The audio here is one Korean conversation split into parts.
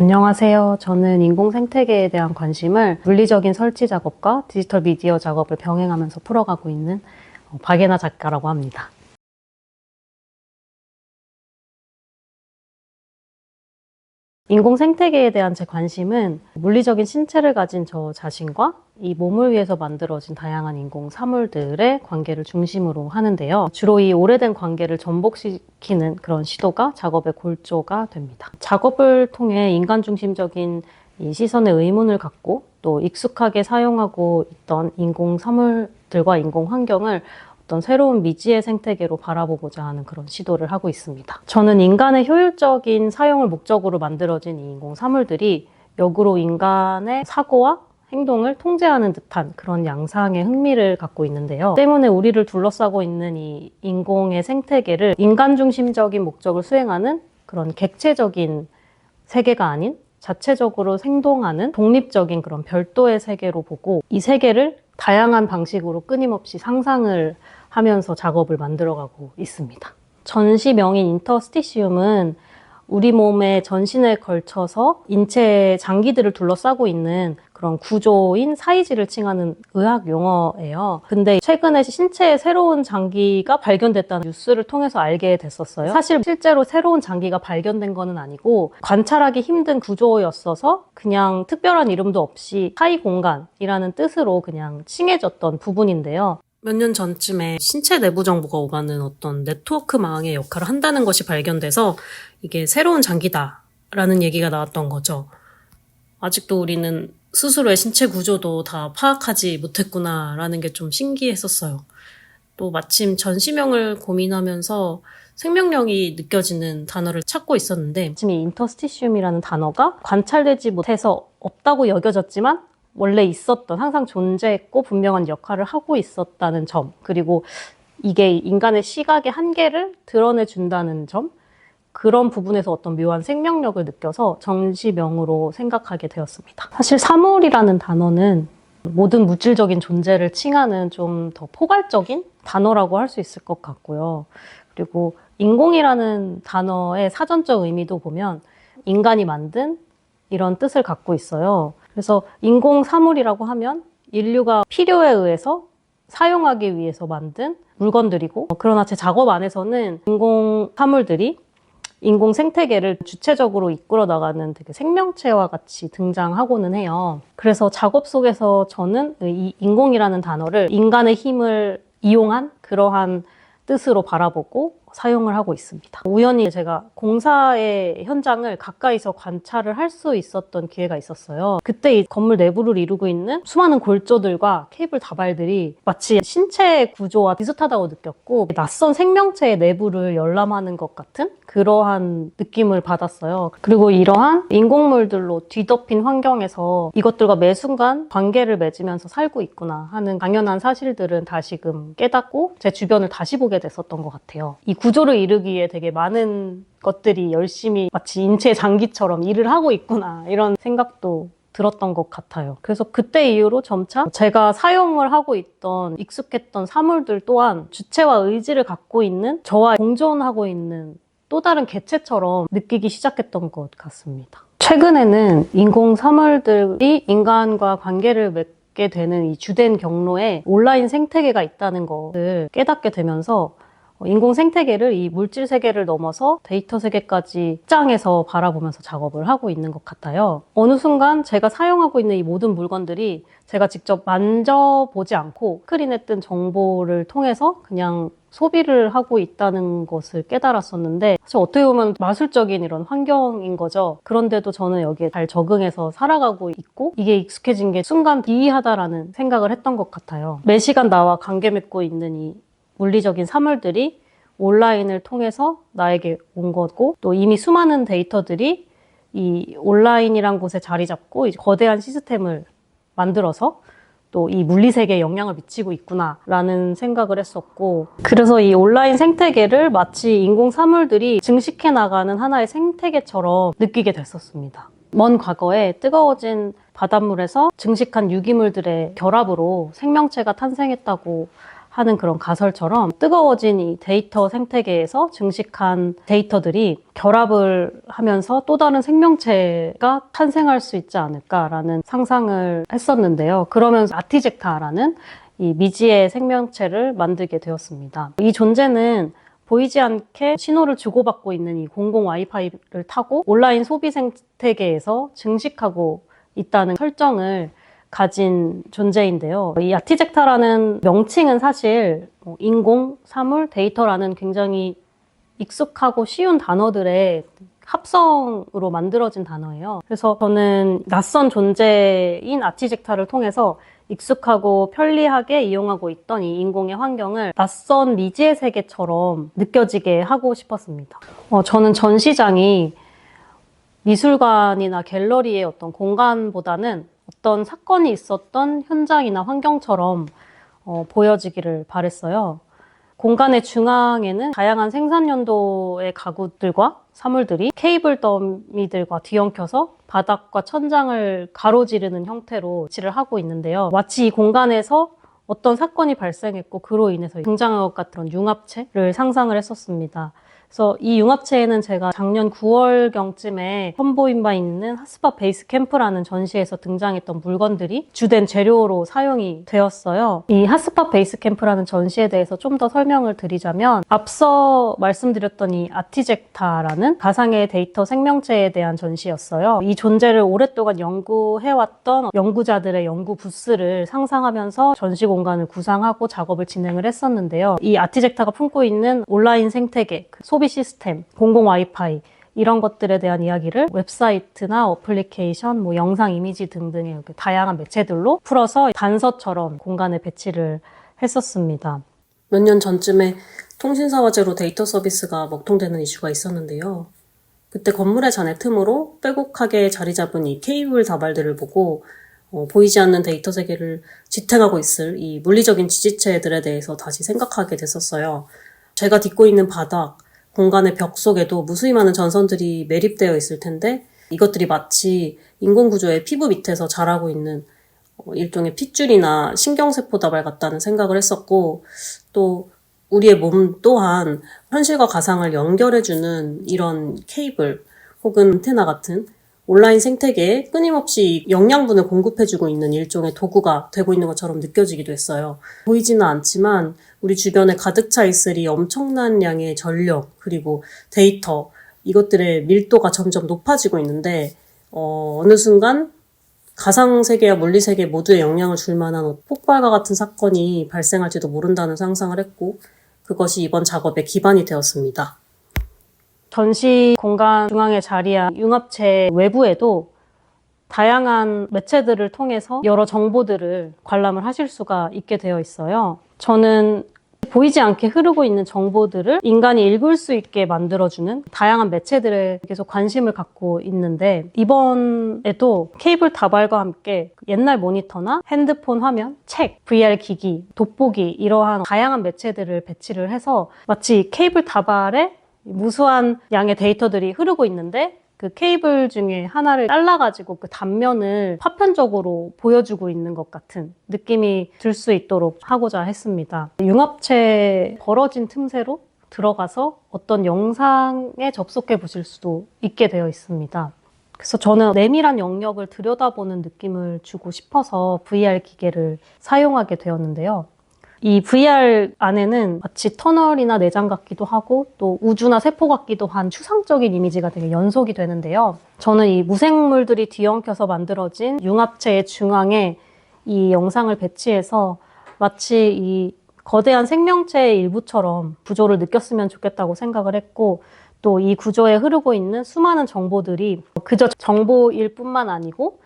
안녕하세요. 저는 인공 생태계에 대한 관심을 물리적인 설치 작업과 디지털 미디어 작업을 병행하면서 풀어가고 있는 어, 박예나 작가라고 합니다. 인공 생태계에 대한 제 관심은 물리적인 신체를 가진 저 자신과 이 몸을 위해서 만들어진 다양한 인공 사물들의 관계를 중심으로 하는데요. 주로 이 오래된 관계를 전복시키는 그런 시도가 작업의 골조가 됩니다. 작업을 통해 인간 중심적인 이 시선의 의문을 갖고 또 익숙하게 사용하고 있던 인공 사물들과 인공 환경을 어떤 새로운 미지의 생태계로 바라보고자 하는 그런 시도를 하고 있습니다. 저는 인간의 효율적인 사용을 목적으로 만들어진 이 인공 사물들이 역으로 인간의 사고와 행동을 통제하는 듯한 그런 양상의 흥미를 갖고 있는데요. 때문에 우리를 둘러싸고 있는 이 인공의 생태계를 인간 중심적인 목적을 수행하는 그런 객체적인 세계가 아닌 자체적으로 생동하는 독립적인 그런 별도의 세계로 보고 이 세계를 다양한 방식으로 끊임없이 상상을 하면서 작업을 만들어가고 있습니다. 전시 명인 인터스티시움은 우리 몸의 전신에 걸쳐서 인체의 장기들을 둘러싸고 있는 그런 구조인 사이즈를 칭하는 의학 용어예요. 근데 최근에 신체에 새로운 장기가 발견됐다는 뉴스를 통해서 알게 됐었어요. 사실 실제로 새로운 장기가 발견된 거는 아니고 관찰하기 힘든 구조였어서 그냥 특별한 이름도 없이 사이 공간이라는 뜻으로 그냥 칭해졌던 부분인데요. 몇 년 전쯤에 신체 내부 정보가 오가는 어떤 네트워크 망의 역할을 한다는 것이 발견돼서 이게 새로운 장기다라는 얘기가 나왔던 거죠. 아직도 우리는 스스로의 신체 구조도 다 파악하지 못했구나라는 게 좀 신기했었어요. 또 마침 전시명을 고민하면서 생명력이 느껴지는 단어를 찾고 있었는데 지금 이 인터스티시움이라는 단어가 관찰되지 못해서 없다고 여겨졌지만 원래 있었던 항상 존재했고 분명한 역할을 하고 있었다는 점 그리고 이게 인간의 시각의 한계를 드러내 준다는 점 그런 부분에서 어떤 묘한 생명력을 느껴서 정시명으로 생각하게 되었습니다. 사실 사물이라는 단어는 모든 물질적인 존재를 칭하는 좀 더 포괄적인 단어라고 할 수 있을 것 같고요. 그리고 인공이라는 단어의 사전적 의미도 보면 인간이 만든 이런 뜻을 갖고 있어요. 그래서 인공 사물이라고 하면 인류가 필요에 의해서 사용하기 위해서 만든 물건들이고 그러나 제 작업 안에서는 인공 사물들이 인공 생태계를 주체적으로 이끌어 나가는 되게 생명체와 같이 등장하고는 해요. 그래서 작업 속에서 저는 이 인공이라는 단어를 인간의 힘을 이용한 그러한 뜻으로 바라보고 사용을 하고 있습니다. 우연히 제가 공사의 현장을 가까이서 관찰을 할 수 있었던 기회가 있었어요. 그때 이 건물 내부를 이루고 있는 수많은 골조들과 케이블 다발들이 마치 신체 구조와 비슷하다고 느꼈고 낯선 생명체의 내부를 열람하는 것 같은 그러한 느낌을 받았어요. 그리고 이러한 인공물들로 뒤덮인 환경에서 이것들과 매 순간 관계를 맺으면서 살고 있구나 하는 당연한 사실들은 다시금 깨닫고 제 주변을 다시 보게 됐었던 것 같아요. 이 구조를 이루기 에 되게 많은 것들이 열심히 마치 인체 장기처럼 일을 하고 있구나 이런 생각도 들었던 것 같아요. 그래서 그때 이후로 점차 제가 사용을 하고 있던 익숙했던 사물들 또한 주체와 의지를 갖고 있는 저와 공존하고 있는 또 다른 개체처럼 느끼기 시작했던 것 같습니다. 최근에는 인공 사물들이 인간과 관계를 맺게 되는 이 주된 경로에 온라인 생태계가 있다는 것을 깨닫게 되면서 인공 생태계를 이 물질 세계를 넘어서 데이터 세계까지 입장에서 바라보면서 작업을 하고 있는 것 같아요. 어느 순간 제가 사용하고 있는 이 모든 물건들이 제가 직접 만져보지 않고 스크린에 뜬 정보를 통해서 그냥 소비를 하고 있다는 것을 깨달았었는데 사실 어떻게 보면 마술적인 이런 환경인 거죠. 그런데도 저는 여기에 잘 적응해서 살아가고 있고 이게 익숙해진 게 순간 기이하다라는 생각을 했던 것 같아요. 매 시간 나와 관계 맺고 있는 이 물리적인 사물들이 온라인을 통해서 나에게 온 거고 또 이미 수많은 데이터들이 이 온라인이란 곳에 자리 잡고 이제 거대한 시스템을 만들어서 또 이 물리 세계에 영향을 미치고 있구나라는 생각을 했었고 그래서 이 온라인 생태계를 마치 인공 사물들이 증식해 나가는 하나의 생태계처럼 느끼게 됐었습니다. 먼 과거에 뜨거워진 바닷물에서 증식한 유기물들의 결합으로 생명체가 탄생했다고 하는 그런 가설처럼 뜨거워진 이 데이터 생태계에서 증식한 데이터들이 결합을 하면서 또 다른 생명체가 탄생할 수 있지 않을까라는 상상을 했었는데요. 그러면서 아티젝타라는 이 미지의 생명체를 만들게 되었습니다. 이 존재는 보이지 않게 신호를 주고받고 있는 이 공공 와이파이를 타고 온라인 소비 생태계에서 증식하고 있다는 설정을 가진 존재인데요. 이 아티젝타라는 명칭은 사실 뭐 인공, 사물, 데이터라는 굉장히 익숙하고 쉬운 단어들의 합성으로 만들어진 단어예요. 그래서 저는 낯선 존재인 아티젝타를 통해서 익숙하고 편리하게 이용하고 있던 이 인공의 환경을 낯선 미지의 세계처럼 느껴지게 하고 싶었습니다. 어, 저는 전시장이 미술관이나 갤러리의 어떤 공간보다는 어떤 사건이 있었던 현장이나 환경처럼 어, 보여지기를 바랬어요. 공간의 중앙에는 다양한 생산 연도의 가구들과 사물들이 케이블 더미들과 뒤엉켜서 바닥과 천장을 가로지르는 형태로 위치를 하고 있는데요. 마치 이 공간에서 어떤 사건이 발생했고 그로 인해서 등장한 것 같은 융합체를 상상을 했었습니다. 그래서 이 융합체에는 제가 작년 9월 경쯤에 선보인 바 있는 핫스팟 베이스 캠프라는 전시에서 등장했던 물건들이 주된 재료로 사용이 되었어요. 이 핫스팟 베이스 캠프라는 전시에 대해서 좀 더 설명을 드리자면 앞서 말씀드렸던 이 아티젝타라는 가상의 데이터 생명체에 대한 전시였어요. 이 존재를 오랫동안 연구해왔던 연구자들의 연구 부스를 상상하면서 전시 공간을 구상하고 작업을 진행을 했었는데요. 이 아티젝타가 품고 있는 온라인 생태계, 그 소비 시스템, 공공 와이파이 이런 것들에 대한 이야기를 웹사이트나 어플리케이션, 뭐 영상, 이미지 등등의 이렇게 다양한 매체들로 풀어서 단서처럼 공간에 배치를 했었습니다. 몇 년 전쯤에 통신사와 제로 데이터 서비스가 먹통되는 이슈가 있었는데요. 그때 건물의 잔해 틈으로 빼곡하게 자리 잡은 이 케이블 다발들을 보고 어, 보이지 않는 데이터 세계를 지탱하고 있을 이 물리적인 지지체들에 대해서 다시 생각하게 됐었어요. 제가 딛고 있는 바닥, 공간의 벽 속에도 무수히 많은 전선들이 매립되어 있을 텐데 이것들이 마치 인공구조의 피부 밑에서 자라고 있는 어, 일종의 핏줄이나 신경세포 다발 같다는 생각을 했었고 또 우리의 몸 또한 현실과 가상을 연결해주는 이런 케이블 혹은 안테나 같은 온라인 생태계에 끊임없이 영양분을 공급해주고 있는 일종의 도구가 되고 있는 것처럼 느껴지기도 했어요. 보이지는 않지만 우리 주변에 가득 차 있을 이 엄청난 양의 전력 그리고 데이터 이것들의 밀도가 점점 높아지고 있는데 어, 어느 순간 가상 세계와 물리 세계 모두에 영향을 줄 만한 폭발과 같은 사건이 발생할지도 모른다는 상상을 했고 그것이 이번 작업의 기반이 되었습니다. 전시 공간 중앙에 자리한 융합체 외부에도 다양한 매체들을 통해서 여러 정보들을 관람을 하실 수가 있게 되어 있어요. 저는 보이지 않게 흐르고 있는 정보들을 인간이 읽을 수 있게 만들어주는 다양한 매체들에 계속 관심을 갖고 있는데 이번에도 케이블 다발과 함께 옛날 모니터나 핸드폰 화면, 책, VR 기기, 돋보기 이러한 다양한 매체들을 배치를 해서 마치 케이블 다발에 무수한 양의 데이터들이 흐르고 있는데 그 케이블 중에 하나를 잘라가지고 그 단면을 파편적으로 보여주고 있는 것 같은 느낌이 들 수 있도록 하고자 했습니다. 융합체 벌어진 틈새로 들어가서 어떤 영상에 접속해 보실 수도 있게 되어 있습니다. 그래서 저는 내밀한 영역을 들여다보는 느낌을 주고 싶어서 VR 기계를 사용하게 되었는데요. 이 VR 안에는 마치 터널이나 내장 같기도 하고 또 우주나 세포 같기도 한 추상적인 이미지가 되게 연속이 되는데요. 저는 이 무생물들이 뒤엉켜서 만들어진 융합체의 중앙에 이 영상을 배치해서 마치 이 거대한 생명체의 일부처럼 구조를 느꼈으면 좋겠다고 생각을 했고 또 이 구조에 흐르고 있는 수많은 정보들이 그저 정보일 뿐만 아니고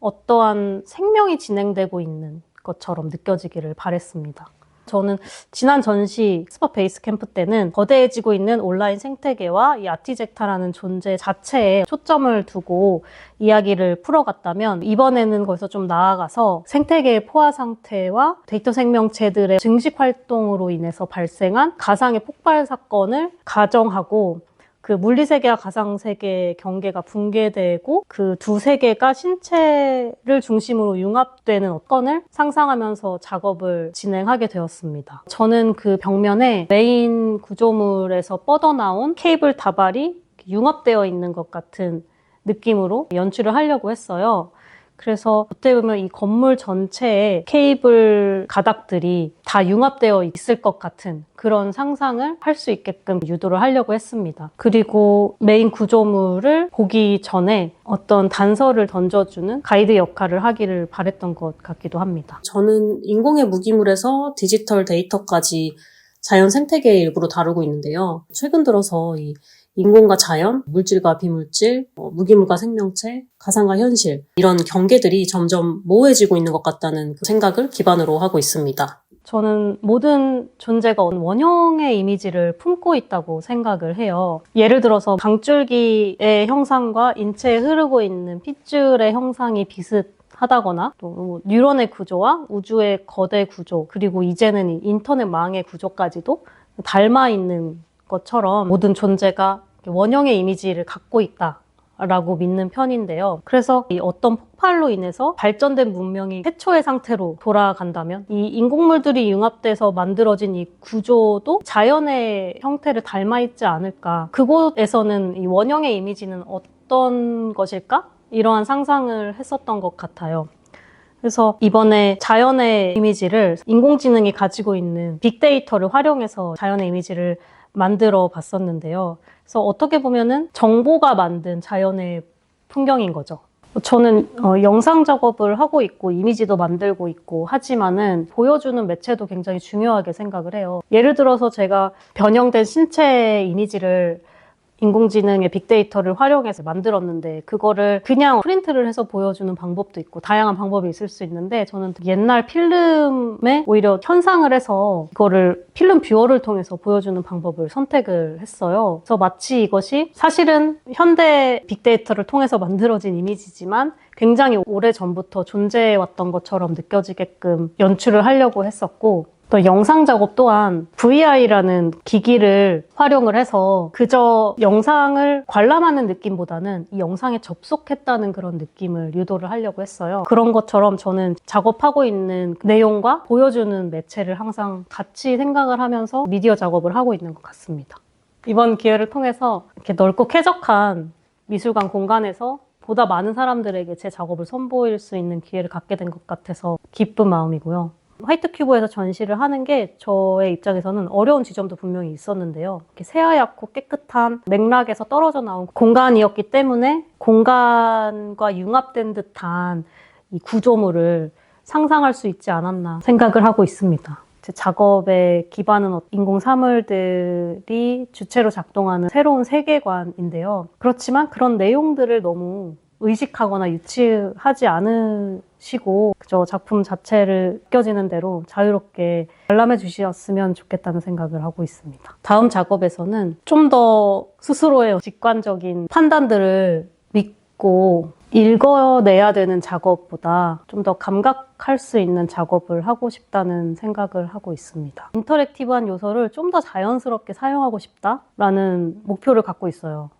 어떠한 생명이 진행되고 있는 것처럼 느껴지기를 바랬습니다. 저는 지난 전시 스팟 베이스 캠프 때는 거대해지고 있는 온라인 생태계와 이 아티젝타라는 존재 자체에 초점을 두고 이야기를 풀어갔다면 이번에는 거기서 좀 나아가서 생태계의 포화 상태와 데이터 생명체들의 증식 활동으로 인해서 발생한 가상의 폭발 사건을 가정하고 그 물리 세계와 가상 세계의 경계가 붕괴되고 그 두 세계가 신체를 중심으로 융합되는 건을 상상하면서 작업을 진행하게 되었습니다. 저는 그 벽면에 메인 구조물에서 뻗어나온 케이블 다발이 융합되어 있는 것 같은 느낌으로 연출을 하려고 했어요. 그래서 어떻게 보면 이 건물 전체에 케이블 가닥들이 다 융합되어 있을 것 같은 그런 상상을 할 수 있게끔 유도를 하려고 했습니다. 그리고 메인 구조물을 보기 전에 어떤 단서를 던져주는 가이드 역할을 하기를 바랬던 것 같기도 합니다. 저는 인공의 무기물에서 디지털 데이터까지 자연 생태계의 일부로 다루고 있는데요. 최근 들어서 이 인공과 자연, 물질과 비물질, 어, 무기물과 생명체, 가상과 현실 이런 경계들이 점점 모호해지고 있는 것 같다는 그 생각을 기반으로 하고 있습니다. 저는 모든 존재가 원형의 이미지를 품고 있다고 생각을 해요. 예를 들어서 강줄기의 형상과 인체에 흐르고 있는 핏줄의 형상이 비슷 하다거나 또 뉴런의 구조와 우주의 거대 구조 그리고 이제는 이 인터넷망의 구조까지도 닮아 있는 것처럼 모든 존재가 원형의 이미지를 갖고 있다. 라고 믿는 편인데요. 그래서 이 어떤 폭발로 인해서 발전된 문명이 최초의 상태로 돌아간다면 이 인공물들이 융합돼서 만들어진 이 구조도 자연의 형태를 닮아 있지 않을까. 그곳에서는 이 원형의 이미지는 어떤 것일까? 이러한 상상을 했었던 것 같아요. 그래서 이번에 자연의 이미지를 인공지능이 가지고 있는 빅데이터를 활용해서 자연의 이미지를 만들어 봤었는데요. 그래서 어떻게 보면은 정보가 만든 자연의 풍경인 거죠. 저는 어, 영상 작업을 하고 있고 이미지도 만들고 있고 하지만은 보여주는 매체도 굉장히 중요하게 생각을 해요. 예를 들어서 제가 변형된 신체 이미지를 인공지능의 빅데이터를 활용해서 만들었는데 그거를 그냥 프린트를 해서 보여주는 방법도 있고 다양한 방법이 있을 수 있는데 저는 옛날 필름에 오히려 현상을 해서 이거를 필름 뷰어를 통해서 보여주는 방법을 선택을 했어요. 그래서 마치 이것이 사실은 현대 빅데이터를 통해서 만들어진 이미지지만 굉장히 오래 전부터 존재해왔던 것처럼 느껴지게끔 연출을 하려고 했었고 또 영상 작업 또한 VI라는 기기를 활용을 해서 그저 영상을 관람하는 느낌보다는 이 영상에 접속했다는 그런 느낌을 유도를 하려고 했어요. 그런 것처럼 저는 작업하고 있는 내용과 보여주는 매체를 항상 같이 생각을 하면서 미디어 작업을 하고 있는 것 같습니다. 이번 기회를 통해서 이렇게 넓고 쾌적한 미술관 공간에서 보다 많은 사람들에게 제 작업을 선보일 수 있는 기회를 갖게 된 것 같아서 기쁜 마음이고요. 화이트 큐브에서 전시를 하는 게 저의 입장에서는 어려운 지점도 분명히 있었는데요. 이렇게 새하얗고 깨끗한 맥락에서 떨어져 나온 공간이었기 때문에 공간과 융합된 듯한 이 구조물을 상상할 수 있지 않았나 생각을 하고 있습니다. 제 작업의 기반은 어- 인공 사물들이 주체로 작동하는 새로운 세계관인데요. 그렇지만 그런 내용들을 너무 의식하거나 유치하지 않으 시고 그저 작품 자체를 느껴지는 대로 자유롭게 관람해 주셨으면 좋겠다는 생각을 하고 있습니다. 다음 작업에서는 좀 더 스스로의 직관적인 판단들을 믿고 읽어내야 되는 작업보다 좀 더 감각할 수 있는 작업을 하고 싶다는 생각을 하고 있습니다. 인터랙티브한 요소를 좀 더 자연스럽게 사용하고 싶다라는 목표를 갖고 있어요.